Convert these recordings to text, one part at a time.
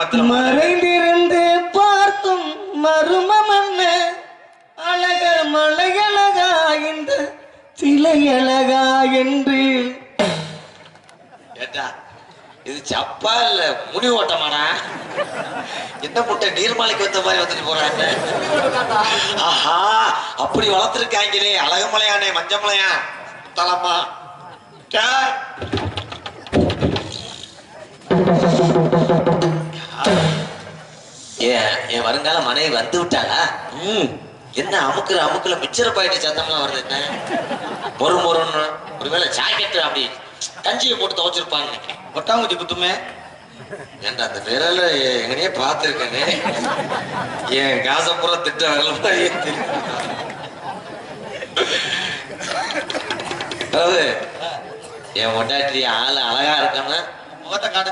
மறைந்திருந்து பார்த்தும் மருமம் என்ன அழகர் மலையழகா இந்த சிலையழகா என்று. ஏட்டா இது சப்பா இல்ல முனி ஓட்டமாடா? என்ன முட்டை நீர்மாலைக்கு வந்த மாதிரி வந்துட்டு போறாங்க? ஆஹா அப்படி வளர்த்துருக்காங்களே அழகுமலையானே மஞ்சமலையா தலமா ஏன் என் வருங்கால மனைவி வந்து விட்டாளா? ம். என்ன அமுக்குற அமுக்குல மிச்சர பாயிட்டு சத்தம்லாம் வருது என்ன? மொறு மொறுன்னு. ஒருவேளை ஜாக்கெட் அப்படி கஞ்சியை போட்டு துவைச்சிருப்பான்னு நினைக்கிறேன். கொட்டாங்குச்சி குத்துமே. ஏன்டா அந்த விரல எங்கனையே பார்த்துருக்கேனே? என் காசப்புற திட்ட விரல் அதாவது என் பொண்டாட்டி ஆள் அழகா இருக்கன்னா? முகத்தை காட்ட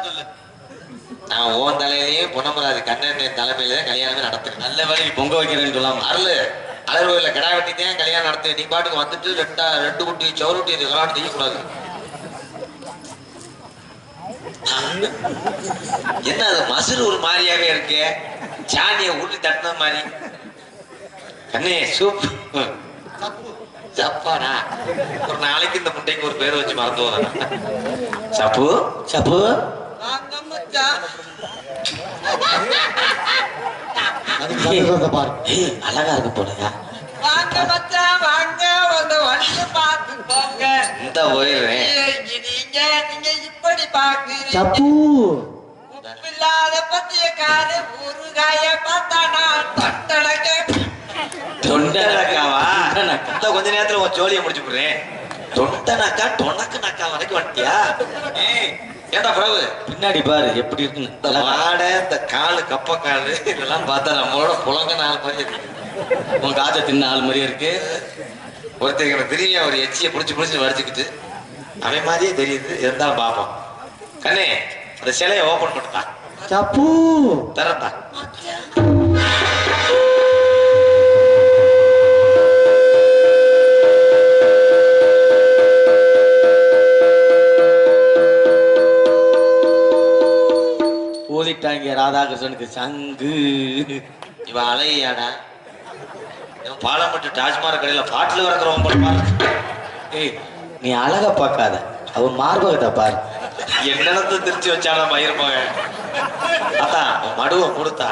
நான் ஓன் தலையிலையும் பொன்னமராது கண்ணன் தலைமையில கல்யாணமே நடத்துறேன் நல்ல வேலைக்கு பொங்க வைக்கிறேன்னு சொல்லாம. அருள். அழகு கோயில கிடா வெட்டி தான் கல்யாணம் நடத்து நீ பாட்டுக்கு வந்துட்டு ரெண்டா ரெண்டு குட்டி சவுருட்டி இதெல்லாம் செய்யக்கூடாது என்ன அது மசுறு ஒரு மாதிரியாவே இருக்கு. சாணியை ஊட்டி தட்டின மாதிரி. கண்ணே சூப். சப்பாடா ஒரு நாளைக்கு இந்த முட்டைக்கு ஒரு பேர் வச்சு மறந்து போறேன் சப்பு? சப்பு? அழகா இருக்கு போலயா? வாங்க மச்சான் வாங்க. வந்து வந்து பார்த்து போங்க. இந்த போயிடுறேன் நீங்க நீங்க இப்படி பாக்குறீங்க சப்பு. உப்பில்லாத பத்திய காரு ஊறுகாய பார்த்தா நான் தட்டடங்க தொண்டனக்காவா? தொண்டனக்கா. இந்த கொஞ்ச நேரத்துல உன் ஜோலியை முடிச்சு போடுறேன் தொண்டனக்கா டொனக்கு நக்கா வரைக்கும் வந்துட்டியா? ஏண்டா பிரபு? பின்னாடி பாரு எப்படி இந்த இருக்குன்னு மாடை இந்த காலு கப்ப காலு இதெல்லாம் பார்த்தா நம்மளோட புலங்க நாள் மாதிரி இருக்கு. உன் காஜை தின்ன ஆள் மாதிரியே இருக்கு. ஒருத்தருக்கு எனக்கு தெரியும் ஒரு எச்சியை பிடிச்சி பிடிச்சி வடிச்சுக்கிட்டு. அவன் மாதிரியே தெரியுது இருந்தாலும் பார்ப்போம். கண்ணே அந்த சிலையை ஓபன் பண்ணுட்டா சப்பு. தரட்டா ஊதிட்டாங்க ராதாகிருஷ்ணனுக்கு சங்கு. இவன் அலையாடா இவன் பாலம்பட்டு டாஜ்மார் கடையில பாட்டில் வரக்கிறவன் போல ஏய் நீ அழக பார்க்காத. அவன் மார்பகத்தை பாரு. என்னென்னத்தை திருச்சி வச்சானா மயிர் மகன்? அதான் மடுவை கொடுத்தா.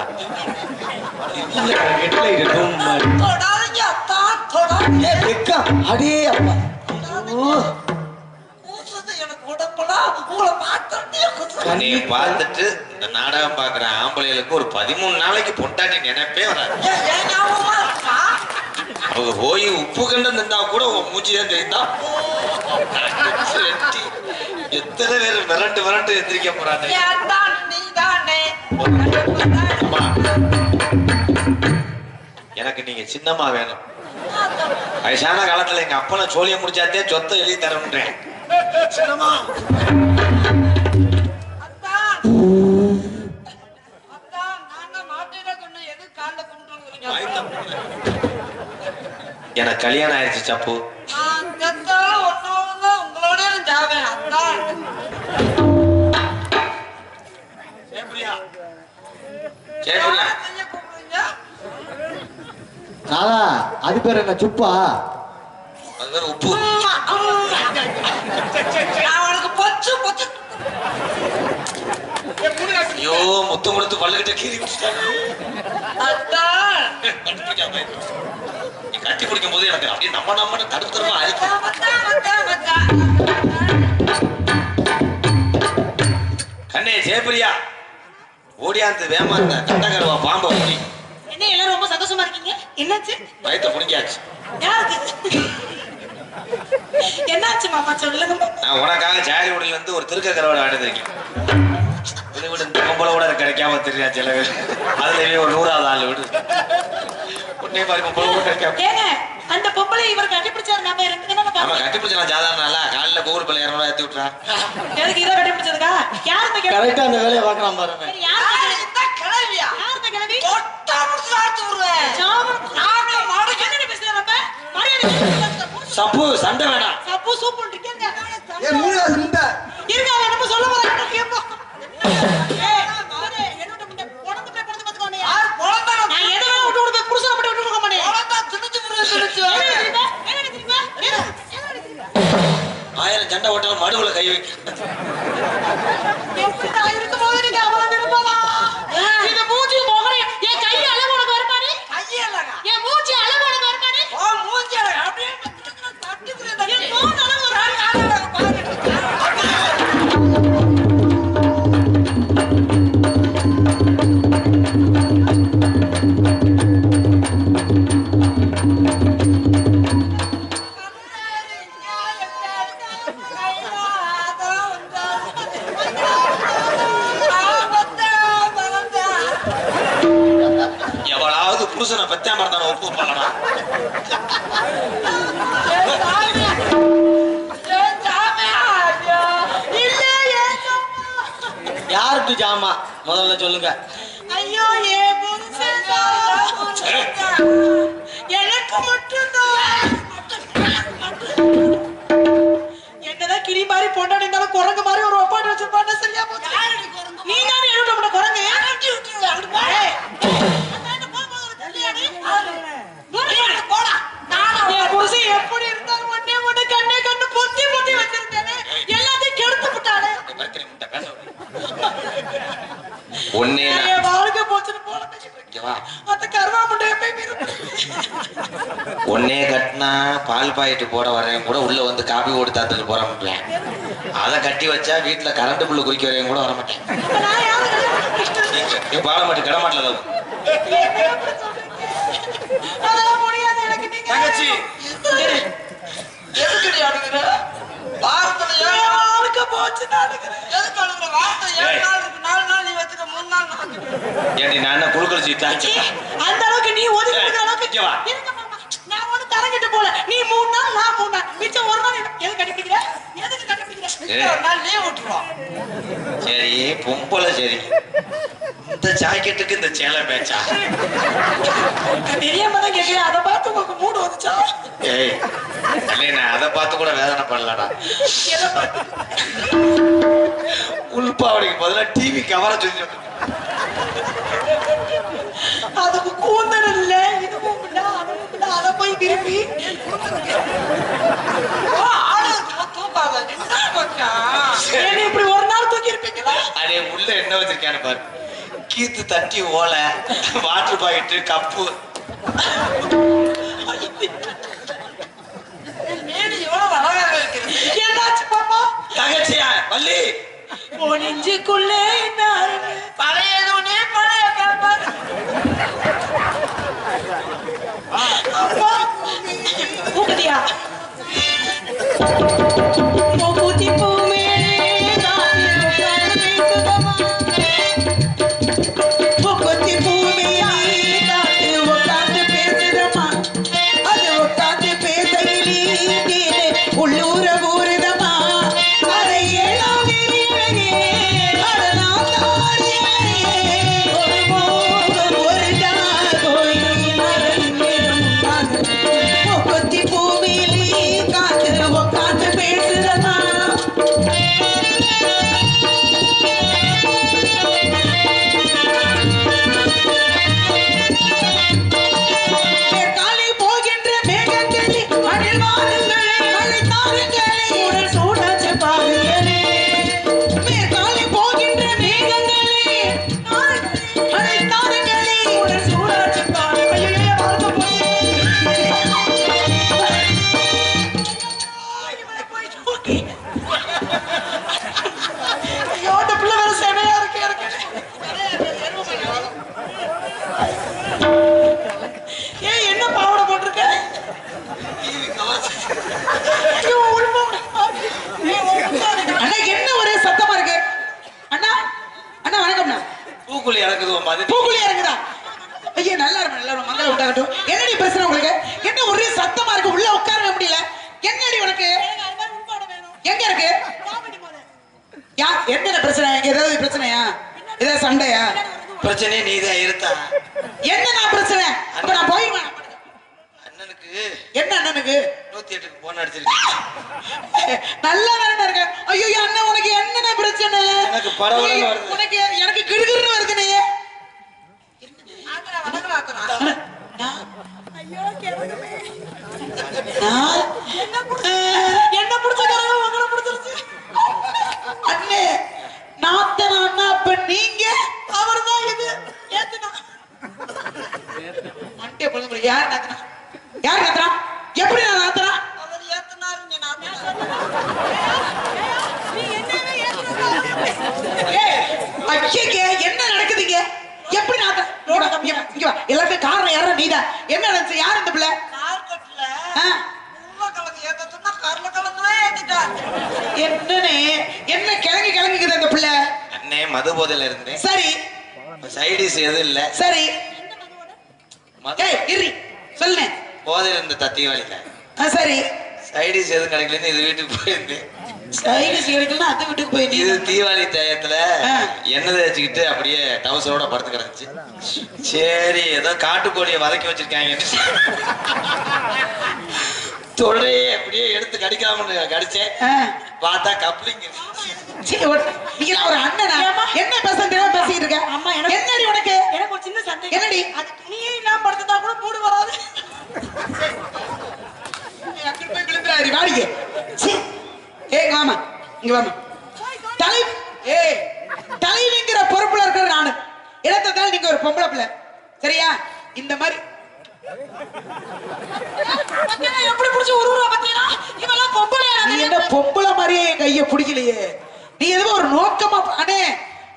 ஹெட்லைட் டும் உங்களை பார்த்துட்டு இந்த நாடகம் பார்க்குற ஆம்பளைகளுக்கு ஒரு பதிமூணு நாளைக்கு பொண்டாட்டி நினைப்பே வராது. அவங்க போய் உப்பு கண்டம் தின்னா கூட மூஞ்சி தான் தெரியுதா. எத்தனை பேர் விரண்டு விரண்டு எந்திரிக்க போறாங்க எனக்கு நீங்க சின்னம்மா வேணும். வயசான காலத்துல எங்க அப்பனை சோழிய முடிச்சாத்தே சொத்தை எழுதி தரன்றேன் கும்பிட்டு எனக்கு கல்யாணம் ஆயிடுச்சு சப்பு. அது பேர் என்ன சுப்பா? அது பேர் உப்பு அம்மா, அம்மா. நான் உனக்கு பொச்சு பொச்சு ஐயோ முத்து முடுத்து பல்லுகிட்ட கீறி நீ கட்டி பிடிக்கும் போது எனக்கு அப்படியே நம்ம நம்ம தடுப்பு தரமா. கண்ணே ஜெயபிரியா ஓடியாந்து வேமாந்த கட்டகருவா பாம்பை ஓடி என்ன எல்லாரும் ரொம்ப சந்தோஷமா இருக்கீங்க? என்னாச்சு? முடிஞ்சாச்சு யாருக்கு? என்னாச்சு மாமா சொல்லுங்க. நான் உனக்காக ஜாலிவுட்ல இருந்து ஒரு திருக்க கரவாடை வாங்கிருக்கேன் இது விட இந்த பொம்பளை கூட கிடைக்காம தெரியா சில பேர். ஒரு நூறாவது ஆள் விடு. உன்னே மாதிரி பொம்பளை கூட கிடைக்காம. அந்த பொம்பளை இவர் கண்டுபிடிச்சாரு நாம ரெண்டு தினம் ஆமா கட்டிப்பிடிச்ச நான் சாதாரண நாளா காலைல கூகுள் பேல இரநூறுவா ஏத்தி விட்டுறா. எதுக்கு இதை கண்டுபிடிச்சதுக்கா யார் இந்த கரெக்டா அந்த வேலையை பார்க்கலாம் பாருங்க யார் இந்த கிழவியா? யார் இந்த கிழவி? தொட்டா முடிச்சு ஆட்டு விடுவேன் நானே மாடு கண்ணடி நம்ம மரியாதை சப்பு சண்டை வேணாம். சப்பு சூப்பு இருக்கேங்க. ஏ மூணாவது கேட்ட ஓட்டல மடுவுல கை வைக்க காட்டு ஜாமா. முதல்ல சொல்லுங்க. ஐயோ ஏ எனக்கு மட்டும்தான் என்னதான் கிளி மாதிரி பொண்டாடி இருந்தாலும் குரங்கு மாதிரி ஒரு ஒப்பாட்டு வச்சிருப்பான்னு சரியா போச்சு நீ தானே எழுத முடிய குரங்கு ஏய். என் புருஷன் எப்படி இருந்தாலும் ஒண்ணே ஒண்ணு கண்ணே கண்ணு பொத்தி பொத்தி வச்சிருந்தேனே எல்லாத்தையும் கெடுத்து விட்டானே ஒன்னே வாழ்க்கை போச்சுன்னு போல ஒன்னே கட்டினா பால் பாக்கெட்டு போட வரேன் கூட உள்ள வந்து காபி போட்டு தந்துட்டு போற மாட்டேன் அதை கட்டி வச்சா வீட்டுல கரண்ட் பில்லு குறிக்க வரையும் கூட வர மாட்டேன்? நீ பாட மாட்டேன் கிட மாட்டல தங்கச்சி. எதுக்கு? அழுகுற? நாலு நாள் நாள் நான் என்ன குழுக்கள் சீட்டா சீ, அந்த அளவுக்கு நீ ஒதுக்கி கொடுக்குற அளவுக்கு வா. நான் தரங்கிட்டு போல. நீ மூணு நாள், நான் மூணு நாள். மிச்சம் ஒரு நாள் எதுக்கு கண்டுபிடிக்கிற? எதுக்கு கண்டுபிடிக்கிற? ஒரு நாள் விட்டுருவோம். சரி பொம்பளை சரி இந்த ஜாக்கெட்டுக்கு இந்த சேலை பேச்சா தெரியாம தான் கேட்கிறேன். அதை பார்த்து உங்களுக்கு மூடு வந்துச்சா? ஏய் இல்லை நான் அதை பார்த்து கூட வேதனை பண்ணலடா எதை? உள்பாவடிக்கு பதிலா டிவி கவர சொல்லி அதுக்கு கூந்தல் இல்ல. இதுவும் இல்ல அதுவும் இல்ல அதை போய் விரும்பி இப்படி ஒரு நாள் தூக்கி இருப்பீங்களா அதே உள்ள என்ன வச்சிருக்கான்னு பாரு. கீத்து தட்டி ஓலை. வாட்டர் பாக்கெட்டு கப்பு மேடு எவ்வளவு அழகாக இருக்கிறது என்னாச்சு பாப்பா? தங்கச்சியா வள்ளி பழைய என்ன பிரச்சனை? ஏதாவது பிரச்சனையா? ஏதாவது சண்டையா? பிரச்சனையே நீதான் இருத்தா என்ன பிரச்சனை? அப்ப நான் போயிடுவேன் அண்ணனுக்கு என்ன அண்ணனுக்கு? நூத்தி எட்டுக்கு போன் அடிச்சிருக்கேன் நல்லா தானே இருக்க. ஐயோ அண்ணன் உனக்கு என்னென்ன பிரச்சனை? எனக்கு வருது. உனக்கு எனக்கு கிடுகிடுன்னு வருதுனே என்ன பிடிச்ச கரகம் உங்களை பிடிச்சிருச்சு யார் நாத்தனா யார் நாத்தனா எப்படி நான் நாத்தனா ஏய், ஐயையே, என்ன நடக்குதுங்க எப்படி நாத்தனா ரோட இங்க வா, இங்க வா எல்லாத்துக்கும் காரணம் யாரும் நீதான் என்ன நடந்துச்சு யார் இந்த பிள்ளை ஆ? என்னனே என்ன கிளங்கி கிளங்கிக்குது அந்த பிள்ளை அண்ணே மது போதையில இருந்தேன் சரி சைடிஸ் எதுவும் இல்ல. சரி. ஏய் இரு. சொல்லுனே போதையில இருந்த சரி. சைடிஸ் எதுவும் கிடைக்கலன்னு இது வீட்டுக்கு போயிருந்தேன். சைனீஸ் கிடைக்கலாம் அந்த வீட்டுக்கு போய் நீ இது தீபாவளி டயத்துல. எண்ணெய் தேய்ச்சிக்கிட்டு அப்படியே டவுசரோட படுத்து கிடந்துச்சு. சரி ஏதோ காட்டுக்கோழியை வதக்கி வச்சிருக்காங்க. தொடையே அப்படியே எடுத்து கடிக்காம கடிச்சேன். பார்த்தா கப்ளிங் நீங்களாம் ஒரு அண்ணனா? என்ன பேச தெரியாம பேசிட்டு இருக்க? அம்மா, என்னடி உனக்கு? எனக்கு ஒரு சின்ன சந்தேகம். என்னடி? அது துணியே இல்லாம படுத்துட்டா கூட மூடு வராது. அங்கிட்டு போய் விழுந்துறாரு வாடிங்க. ஏய் இங்க வாமா இங்க வாமா தலை ஏய் தலைவிங்கிற பொறுப்புல இருக்கிற நானு. இடத்தால நீங்க ஒரு பொம்பளை பிள்ளை. சரியா? இந்த மாதிரி. எப்படி புடிச்சு உருவுறா பத்தியா இவெல்லாம் பொம்பளையா நீ என்ன பொம்பளை மாதிரியே என் கைய பிடிக்கலையே? நீ எதுவும் ஒரு நோக்கமா அண்ணே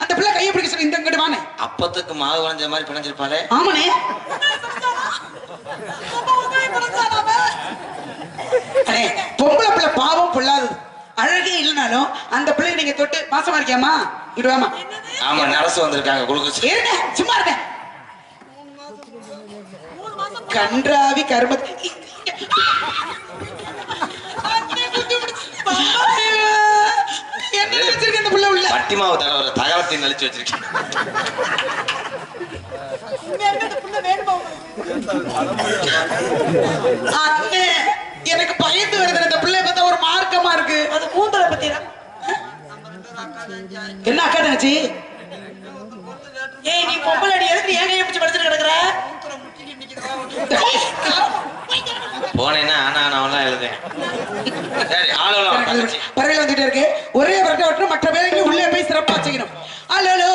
அந்த பிள்ளை கைய பிடிக்க சொல்லி இந்த இங்கிட்டு வானே. அப்பத்துக்கு மாவு வளைஞ்ச மாதிரி பிணைஞ்சிருப்பாளே. ஆமாண்ணே. அண்ணே பொம்பளை பிள்ளை பாவம் பொல்லாதது. அழகே இல்லைனாலும் அந்த பிள்ளை நீங்க தொட்டு மாசமா இருக்கியாமா இங்கிட்டு வாமா ஆமா நரசு வந்திருக்காங்க குளுக்கோஸ் இருங்க சும்மா இருங்க. கன்றாவி கரும என்ன நினைச்சிருக்க இந்த புள்ள உள்ள? பட்டி மாவு தகவல தகவலத்தையும் நலிச்சு வச்சிருக்கேன். எனக்கு பயந்து வருது இந்த பிள்ளை பார்த்தா ஒரு மார்க்கமா இருக்கு. அது கூந்தல பத்தியா? என்ன அக்கா தங்கச்சி? ஏய் நீ பொம்பளை அடி எதுக்கு ஏன் கையை பிடிச்சு கிடக்குற? போனேன்னா ஆனா ஆனாவெல்லாம் எழுதேன் சரி வந்துட்டே இருக்கு. ஒரே வரட்டை வரட்டும் மற்ற வேலைக்கு உள்ளே போய் சிறப்பா செய்யணும். அலலோ